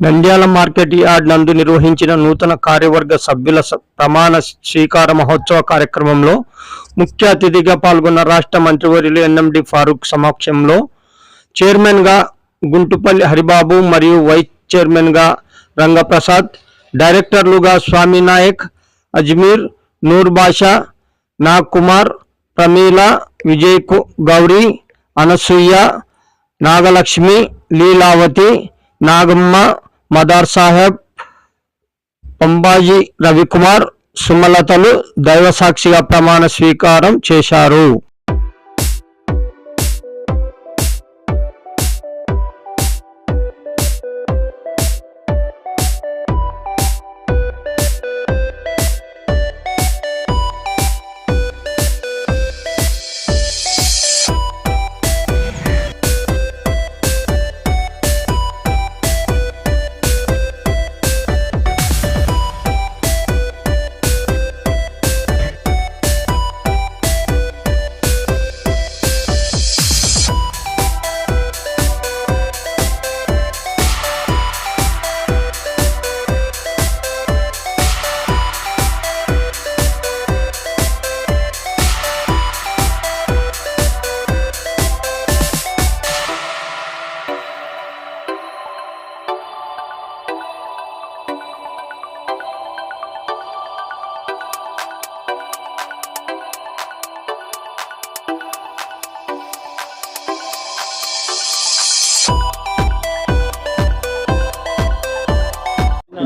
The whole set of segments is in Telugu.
నంద్యాల మార్కెట్ యార్డ్ నందు నిర్వహించిన నూతన కార్యవర్గ సభ్యుల స- ప్రమాణ స్వీకార మహోత్సవ కార్యక్రమంలో ముఖ్య అతిథిగా పాల్గొన్న రాష్ట్ర మంత్రివర్యులు ఎన్ఎండి ఫారూక్ సమక్షంలో చైర్మన్గా గుంటుపల్లి హరిబాబు మరియు వైస్ చైర్మన్గా రంగప్రసాద్ డైరెక్టర్లుగా స్వామి నాయక్ అజ్మీర్ నూర్ బాషా నాగ్ కుమార్ ప్రమీల విజయ్ గౌరీ అనసూయ నాగలక్ష్మి లీలావతి నాగమ్మ మదార్ సాహెబ్ పంబాజీ రవికుమార్ సుమలతలు దైవ సాక్షిగా ప్రమాణ స్వీకారం చేశారు.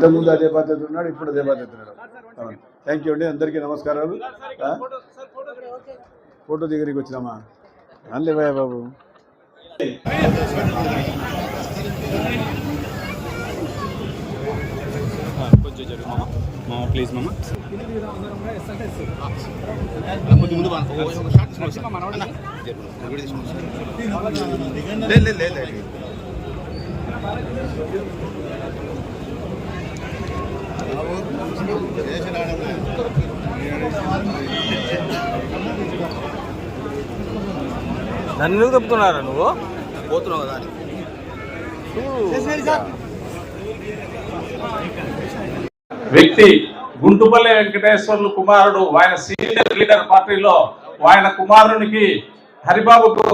ఇంతకుముందు అదే బాధ్యత ఉన్నాడు ఇప్పుడు అదే బాధ్యత ఉన్నాడు. థ్యాంక్ యూ అండి. అందరికీ నమస్కారాలు. ఫోటో దగ్గరికి వచ్చినామా? అల్లే బాబు. కొంచెం జరుగు మామ మామ ప్లీజ్ మామ. ముందు బా. ఒక షాట్ తీసుకొని వస్తా. అన్న, జరుగు. ఒక వీడియో తీసుకొని వస్తా. లే, లే, లే, లే. నన్ను ఎందుకు చెప్తున్నారా నువ్వు? పోతున్నావు కదా. వ్యక్తి గుంటుపల్లి వెంకటేశ్వర్లు కుమారుడు ఆయన సీనియర్ లీడర్ పార్టీలో ఆయన కుమారునికి హరిబాబుకు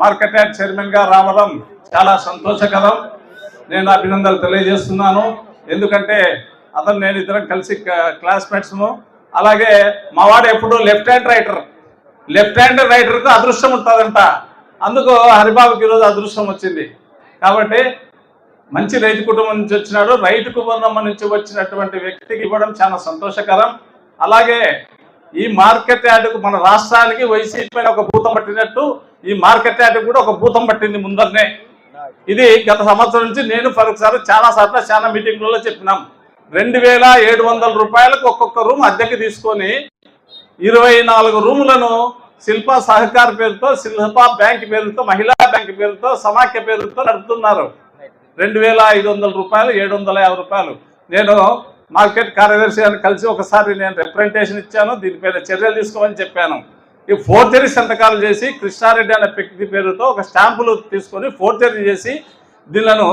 మార్కెట్ యార్డ్ చైర్మన్గా రావడం చాలా సంతోషకరం. నేను అభినందనలు తెలియజేస్తున్నాను. ఎందుకంటే అతను నేను ఇద్దరం కలిసి క్లాస్మేట్స్ అలాగే మా వాడు ఎప్పుడు left hand writer left hand రైటర్కు అదృష్టం ఉంటుందంట. అందుకు హరిబాబుకి ఈరోజు అదృష్టం వచ్చింది. కాబట్టి మంచి రైతు కుటుంబం నుంచి వచ్చినాడు. రైతు కుటుంబం నుంచి వచ్చినటువంటి వ్యక్తికి ఇవ్వడం చాలా సంతోషకరం. అలాగే ఈ మార్కెట్ యార్డుకు మన రాష్ట్రానికి వైసీపీ ఒక భూతం పట్టినట్టు ఈ మార్కెట్ యార్డుకు కూడా ఒక భూతం పట్టింది ముందరనే. ఇది గత సంవత్సరం నుంచి నేను ఫరొకసారి చాలా సార్లు చాలా మీటింగ్లలో చెప్పినాం. రెండు వేల ఏడు వందల రూపాయలకు ఒక్కొక్క రూమ్ అద్దెకి తీసుకొని ఇరవై నాలుగు రూములను శిల్ప సహకార పేరుతో శిల్ప బ్యాంక్ పేరుతో మహిళా బ్యాంక్ పేరుతో సమాఖ్య పేరుతో నడుపుతున్నారు. రెండు వేల ఐదు వందల రూపాయలు ఏడు వందల యాభై రూపాయలు. నేను మార్కెట్ కార్యదర్శి గారిని కలిసి ఒకసారి నేను రిప్రజెంటేషన్ ఇచ్చాను. దీనిపైన చర్యలు తీసుకోమని చెప్పాను. ఈ ఫోర్జరీ సంతకాలు చేసి కృష్ణారెడ్డి అనే వ్యక్తి పేరుతో ఒక స్టాంపులు తీసుకొని ఫోర్జరీ చేసి దీనిలను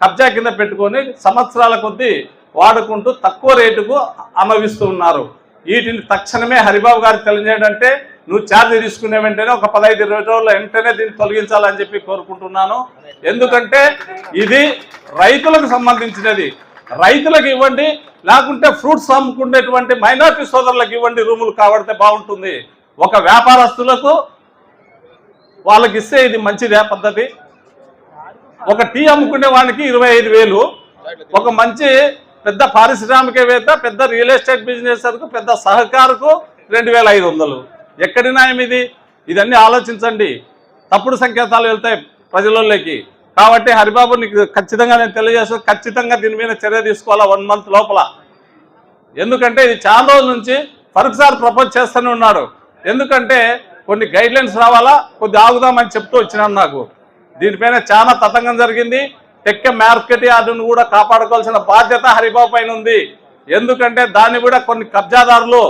కబ్జా కింద పెట్టుకొని సంవత్సరాల కొద్దీ వాడుకుంటూ తక్కువ రేటుకు అమ్మవిస్తూ ఉన్నారు. వీటిని తక్షణమే హరిబాబు గారికి తెలియజేయడంటే నువ్వు ఛార్జ్ తీసుకునే వెంటనే ఒక పదహైదు ఇరవై రోజుల్లో వెంటనే దీన్ని తొలగించాలని చెప్పి కోరుకుంటున్నాను. ఎందుకంటే ఇది రైతులకు సంబంధించినది. రైతులకు ఇవ్వండి లేకుంటే ఫ్రూట్స్ అమ్ముకునేటువంటి మైనార్టీ సోదరులకు ఇవ్వండి రూములు కాబడితే బాగుంటుంది. ఒక వ్యాపారస్తులకు వాళ్ళకి ఇస్తే ఇది మంచిదే పద్ధతి. ఒక టీ అమ్ముకునే వానికి ఇరవై ఐదు వేలు. ఒక మంచి పెద్ద పారిశ్రామికవేత్త పెద్ద రియల్ ఎస్టేట్ బిజినెస్ పెద్ద సహకారుకు రెండు వేల ఐదు వందలు. ఎక్కడి న్యాయం ఇది ఇదన్నీ ఆలోచించండి. తప్పుడు సంకేతాలు వెళ్తాయి ప్రజలలోకి కాబట్టి హరిబాబు నీకు ఖచ్చితంగా నేను తెలియజేస్తాను ఖచ్చితంగా దీని మీద చర్య తీసుకోవాలా వన్ మంత్ లోపల? ఎందుకంటే ఇది చాలా రోజుల నుంచి ఫరూక్ సార్ ప్రపోజ్ చేస్తూనే ఉన్నాడు. ఎందుకంటే కొన్ని గైడ్ లైన్స్ రావాలా కొద్ది ఆగుదామని చెప్తూ వచ్చినాను నాకు. దీనిపైన చాలా తతంగం జరిగింది. టెక్క మార్కెట్ యార్డును కూడా కాపాడుకోవాల్సిన బాధ్యత హరిబాబు పైన ఉంది. ఎందుకంటే దాన్ని కూడా కొన్ని కబ్జాదారులు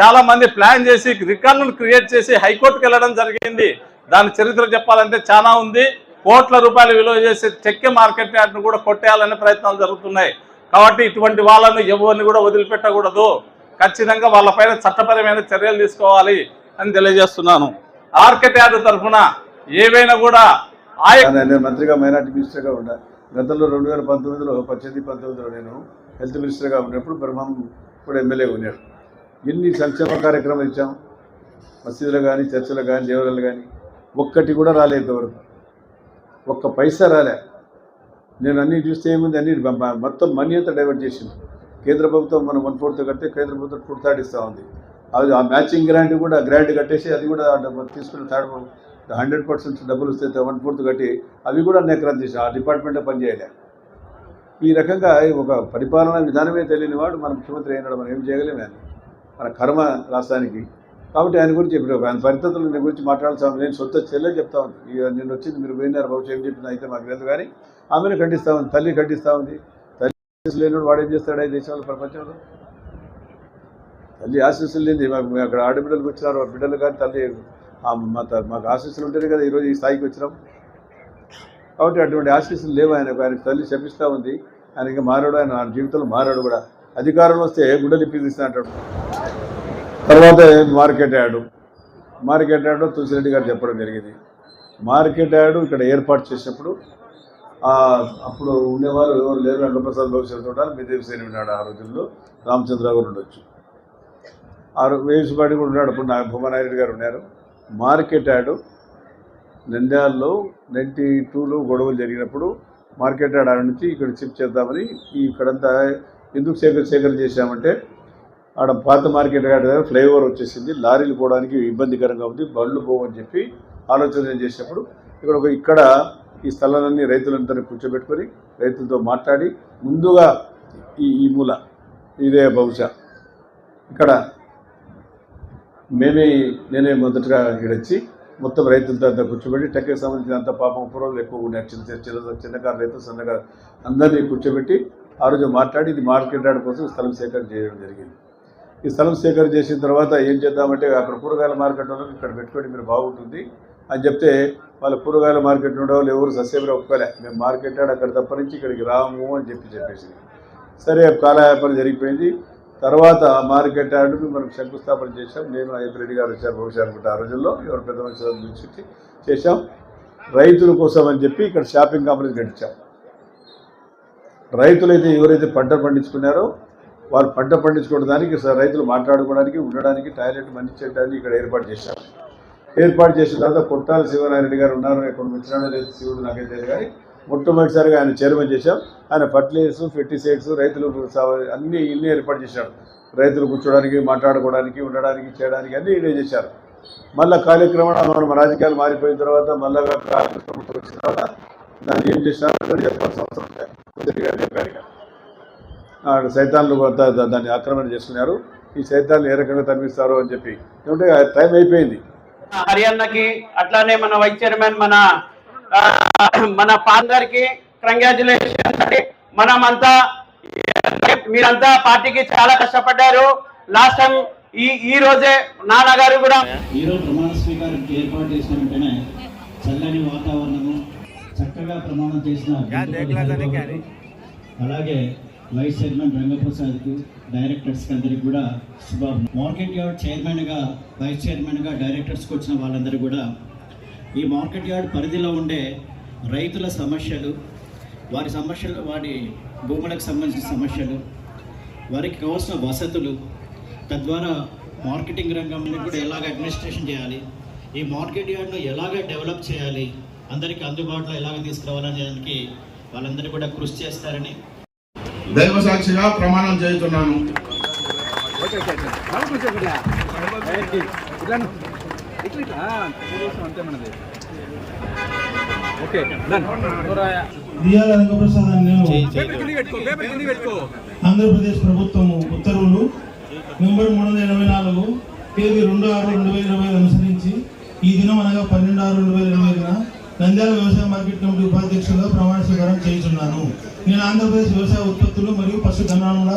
చాలా మంది ప్లాన్ చేసి రికార్డులను క్రియేట్ చేసి హైకోర్టుకు వెళ్ళడం జరిగింది. దాని చరిత్ర చెప్పాలంటే చాలా ఉంది. కోట్ల రూపాయలు విలువ చేసే చెక్కే మార్కెట్ యార్డ్ను కూడా కొట్టేయాలనే ప్రయత్నాలు జరుగుతున్నాయి. కాబట్టి ఇటువంటి వాళ్ళను ఎవరిని కూడా వదిలిపెట్టకూడదు. ఖచ్చితంగా వాళ్ళపైన చట్టపరమైన చర్యలు తీసుకోవాలి అని తెలియజేస్తున్నాను. మార్కెట్ యార్డ్ తరఫున ఏవైనా కూడా మంత్రిగా మైనార్టీ మినిస్టర్గా ఉండాలి. గతంలో రెండు వేల పంతొమ్మిదిలో పద్దెనిమిది పంతొమ్మిదిలో నేను హెల్త్ మినిస్టర్గా ఉన్నప్పుడు బ్రహ్మం కూడా ఎమ్మెల్యే ఉన్నాడు. ఎన్ని సంక్షేమ కార్యక్రమాలు ఇచ్చాం? మసీదులు కానీ చర్చలు కానీ దేవాలయాలు కానీ ఒక్కటి కూడా రాలేదు ఇంతవరకు. ఒక్క పైసా రాలే. నేను అన్ని చూస్తే ఏముంది? అన్ని మొత్తం మనీ అంతా డైవర్ట్ చేసింది. కేంద్ర ప్రభుత్వం మనం వన్ ఫోర్త్ కడితే కేంద్ర ప్రభుత్వం టూ థర్డ్ ఇస్తూ ఉంది. అది ఆ మ్యాచింగ్ గ్రాంట్ కూడా గ్రాంట్ కట్టేసి అది కూడా తీసుకుని థర్డ్ హండ్రెడ్ పర్సెంట్ డబ్బులు వస్తే వన్ ఫోర్త్ కట్టి అవి కూడా నెక్రం చేసి ఆ డిపార్ట్మెంట్లో పనిచేయలే ఈ రకంగా ఒక పరిపాలన విధానమే తెలియని వాడు మన ముఖ్యమంత్రి అయినాడు. మనం ఏం చేయగలేము ఆయన? మన కర్మ రాష్ట్రానికి. కాబట్టి ఆయన గురించి ఇప్పుడు ఆయన పరిస్థితుల నీ గురించి మాట్లాడాల్సిన నేను సొంత చెల్లెలు చెప్తా ఉంది. ఇక నేను వచ్చింది మీరు పోయినారు బహుశా ఏం చెప్పిన అయితే మాకు లేదు కానీ ఆమెను ఖండిస్తూ ఉంది తల్లి ఖండిస్తూ ఉంది. తల్లి లేనివాడు వాడు ఏం చేస్తాడు ఈ దేశంలో ప్రపంచంలో? తల్లి ఆశీస్సులు లేని మాకు అక్కడ ఆడబిడ్డలకు వచ్చినారు బిడ్డలు కానీ తల్లి మా మాకు ఆశీస్సులు ఉంటేనే కదా ఈరోజు ఈ స్థాయికి వచ్చినాం. కాబట్టి అటువంటి ఆశీస్సులు లేవు. ఆయనకు ఆయన తల్లి శపిస్తూ ఉంది. ఆయన ఇంకా మారాడు. ఆయన నా జీవితంలో మారాడు కూడా. అధికారంలో వస్తే గుడ్డలు ఇప్పిస్తా అంటాడు తర్వాత market yard. Market yard Tulasireddy గారు చెప్పడం జరిగింది. మార్కెట్ యాడు ఇక్కడ ఏర్పాటు చేసినప్పుడు అప్పుడు ఉండేవారు ఎవరు లేరు. రంగప్రసాద్ భవిష్యత్తు చూడాలి మిదేవి సేని ఉన్నాడు ఆ రోజుల్లో. రామచంద్ర గారు ఉండొచ్చు. ఆ వేసుపాటి కూడా ఉన్నాడు. అప్పుడు నా భూమనాయుడు గారు ఉన్నారు. మార్కెట్ యాడ్ నంద్యాలలో నైంటీ టూలో గొడవలు జరిగినప్పుడు మార్కెట్ యాడ్ ఆడ నుంచి ఇక్కడ షిఫ్ట్ చేద్దామని ఇక్కడంతా ఎందుకు సేకరణ సేకరణ చేశామంటే ఆడ పాత మార్కెట్ యాడ్ దగ్గర ఫ్లైఓవర్ వచ్చేసింది. లారీలు పోవడానికి ఇబ్బందికరంగా ఉంది. బండ్లు పోవని చెప్పి ఆలోచన చేసినప్పుడు ఇక్కడ ఒక ఇక్కడ ఈ స్థలాలన్నీ రైతులందరినీ కూర్చోబెట్టుకొని రైతులతో మాట్లాడి ముందుగా ఈ ఈ మూల ఇదే బహుశా ఇక్కడ మేమే నేనే మొదటగా ఇక్కడొచ్చి మొత్తం రైతులతో అంతా కూర్చోబెట్టి టెక్కి సంబంధించిన అంత పాపం పూర్వలు ఎక్కువ ఉన్నాయి చిన్న చిన్న చిన్న చిన్నకారు రైతులు సన్నకారు అందరినీ కూర్చోబెట్టి ఆ రోజు మాట్లాడి ఇది మార్కెట్ ఆడ కోసం స్థలం సేకరణ చేయడం జరిగింది. ఈ స్థలం సేకరణ చేసిన తర్వాత ఏం చేద్దామంటే అక్కడ కూరగాయల మార్కెట్ వాళ్ళకి ఇక్కడ పెట్టుకోండి మీరు బాగుంటుంది అని చెప్తే వాళ్ళ కూరగాయల మార్కెట్ ఉండే వాళ్ళు ఎవరు ససేమిరా ఒప్పుకోలే. మేము మార్కెట్ ఆడ అక్కడ తప్ప నుంచి ఇక్కడికి రాము అని చెప్పి చెప్పేసి సరే కాలయాపన జరిగిపోయింది. తర్వాత మార్కెట్ యార్డును మనం శంకుస్థాపన చేశాం. నేను అయ్యప్ప రెడ్డి గారు వచ్చారు బహుశా అనుకుంటే ఆ రోజుల్లో. ఎవరు పెద్ద మనుషులు చేశాం. రైతుల కోసం అని చెప్పి ఇక్కడ షాపింగ్ కాంప్లెక్స్ గడిచాం రైతులైతే ఎవరైతే పంట పండించుకున్నారో వారు పంట పండించుకోవడానికి రైతులు మాట్లాడుకోవడానికి ఉండడానికి టాయిలెట్ మండించడానికి ఇక్కడ ఏర్పాటు చేశారు ఏర్పాటు చేసిన తర్వాత కొట్టాల శివనారాయణ గారు ఉన్నారు. ఎక్కడ వచ్చినాడో లేదు శివుడు నాకైతే కానీ మొట్టమొదటిసారిగా ఆయన చైర్మన్ చేశాం. ఆయన ఫర్టిలైజర్స్ ఫెర్టిసైడ్స్ రైతులు అన్నీ అన్ని ఇన్ని ఏర్పాటు చేశాడు రైతులు కూర్చోడానికి మాట్లాడుకోవడానికి ఉండడానికి చేయడానికి అన్నీ ఇదే చేశారు. మళ్ళీ కార్యక్రమాలు మనం రాజకీయాలు మారిపోయిన తర్వాత మళ్ళా కార్యక్రమం వచ్చిన తర్వాత దాన్ని ఏం చేసినారో చెప్పాల్సిన అవసరం లేదు చెప్పారు సైతాన్లు కొంత దా- దాన్ని ఆక్రమణ చేసుకున్నారు. ఈ సైతాన్లు ఏ రకంగా తరిమిస్తారు అని చెప్పి. ఏమంటే టైం అయిపోయింది. హర్యానాకి అట్లానే మన వైస్ చైర్మన్ మన మన పాన్ గారికి కంగ్రాచులేషన్ మనమంతా మీరంతా పార్టీకి చాలా కష్టపడ్డారు. లాస్ట్ టైం ఈ ఈ రోజే నాన్నగారు కూడా ఈరోజు ప్రమాణ స్వీకారానికి ఏర్పాటు చేసిన వెంటనే చల్లని వాతావరణము చక్కగా ప్రమాణం చేసిన అలాగే వైస్ చైర్మన్ రంగప్రసాద్కు డైరెక్టర్స్ అందరికి కూడా శుభ మార్కెట్ యార్డ్ చైర్మన్గా వైస్ చైర్మన్గా డైరెక్టర్స్కి వచ్చిన వాళ్ళందరూ కూడా ఈ మార్కెట్ యార్డ్ పరిధిలో ఉండే రైతుల సమస్యలు వారి సమస్యలు వారి భూములకు సంబంధించిన సమస్యలు వారికి కావాల్సిన వసతులు తద్వారా మార్కెటింగ్ రంగంలో కూడా ఎలాగ అడ్మినిస్ట్రేషన్ చేయాలి ఈ మార్కెట్ యార్డ్ను ఎలాగ డెవలప్ చేయాలి అందరికీ అందుబాటులో ఎలాగ తీసుకురావాలనే దానికి వాళ్ళందరూ కూడా కృషి చేస్తారని. దైవ సాక్షిగా ప్రమాణం చేస్తున్నాను ఆంధ్రప్రదేశ్ ప్రభుత్వము ఉత్తర్వులు నెంబర్ మూడు వందల ఎనభై నాలుగు తేదీ రెండు ఆరు రెండు వేల ఇరవై అనుసరించి ఈ దినం అనగా పన్నెండు ఆరు రెండు వేల ఇరవై ఐదున నంద్యాల వ్యవసాయ మార్కెట్ కమిటీ ఉపాధ్యక్షులుగా ప్రమాణ స్వీకారం చేయించున్నాను. నేను ఆంధ్రప్రదేశ్ వ్యవసాయ ఉత్పత్తులు మరియు పశు గణాల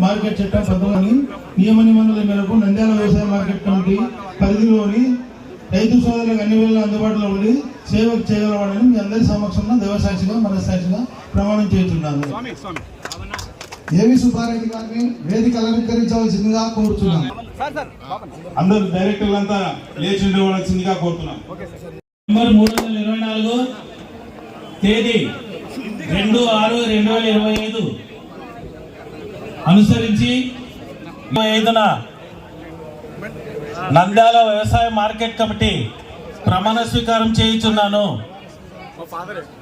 మార్కెట్ చట్టం పంతొమ్మిది నియమ నిబంధనల మేరకు నంద్యాల వ్యవసాయ మార్కెట్ కమిటీ పరిధిలోని రైతు సోదరులకు అన్ని వేళ అందుబాటులో ఉండి సేవ చేయగలవాడని మీ అందరి సమక్షంలో దేవసాక్షిగా మనసాక్షిగా ప్రమాణం చేస్తున్నాను. ఏవి సుబ్బారెడ్డి గారిని వేదిక అలంకరించవలసిందిగా కోరుతున్నాం అందరు డైరెక్టర్లంతా లేచి ఉండవలసిందిగా కోరుతున్నాం నంబర్ మూడు వందల ఇరవై నాలుగు తేదీ రెండు ఆరు రెండు వేల ఇరవై ఐదు. అనుసరించి ఇరవై ఐదున నంద్యాల వ్యవసాయ మార్కెట్ కమిటీ ప్రమాణ స్వీకారం చేయుచున్నాను.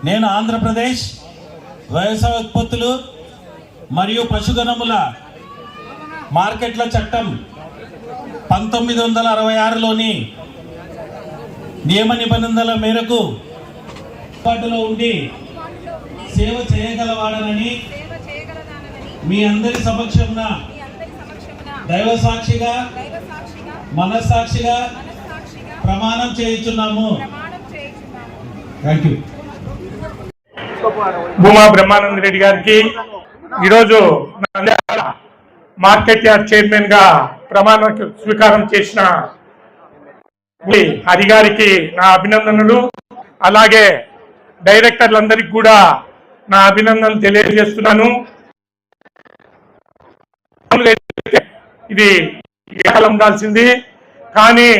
నేను ఆంధ్రప్రదేశ్ వ్యవసాయ ఉత్పత్తులు మరియు పశుగణముల మార్కెట్ల చట్టం పంతొమ్మిది వందల అరవై ఆరులోని నియమ నిబంధనల మేరకు అందుబాటులో ఉండి సేవ చేయగలవాడనని మీ అందరి సమక్షంన సాక్షిగా దైవ సాక్షిగా మనస్సాక్షిగా ప్రమాణం చేయించున్నాము. థ్యాంక్ యూ భూమా బ్రహ్మానంద రెడ్డి గారికి ఈరోజు మార్కెట్ యార్డ్ చైర్మన్గా ప్రమాణ స్వీకారం చేసిన గారికి నా అభినందనలు. అలాగే డైరెక్టర్లందరికీ కూడా నా అభినందనలు తెలియజేస్తున్నాను. ఇది కేవలం ఉండాల్సింది. కానీ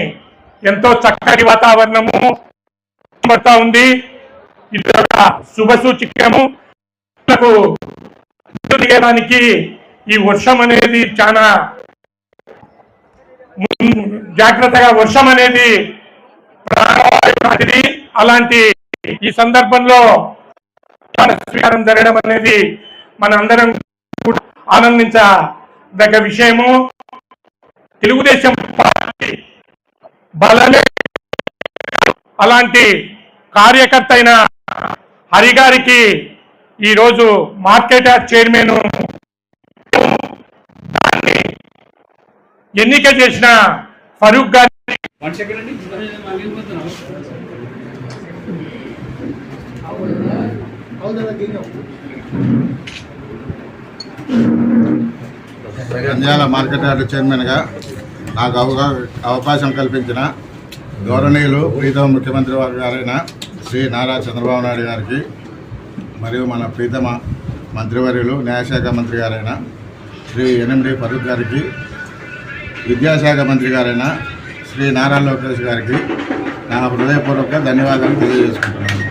ఎంతో చక్కటి వాతావరణము పడతా ఉంది. ఇది ఒక శుభ సూచికము. మనకు ఈ వర్షం అనేది చాలా జాగ్రత్తగా వర్షం అనేది ప్రాణవాయువు లాంటిది అలాంటి ఈ సందర్భంలో స్వీకారం జరగడం అనేది మన అందరం ఆనందించదగ్గ విషయము. తెలుగుదేశం పార్టీ బలమే. అలాంటి కార్యకర్త అయిన హరి గారికి ఈరోజు మార్కెట్ యార్డ్ చైర్మన్ ఎన్నిక చేసిన ఫరూక్ గారి నంద్యాల మార్కెట్ యార్డ్ చైర్మన్గా నాకు అవగా అవకాశం కల్పించిన గౌరవనీయులు ప్రీతమ ముఖ్యమంత్రి వారి గారైన శ్రీ నారా చంద్రబాబు నాయుడు గారికి మరియు మన ప్రీతమ మంత్రివర్యులు న్యాయశాఖ మంత్రి గారైన శ్రీ ఎనిమిది ఫరూక్ గారికి విద్యాశాఖ మంత్రి గారైన శ్రీ నారా లోకేష్ గారికి నా హృదయపూర్వక ధన్యవాదాలు తెలియజేసుకుంటున్నాను.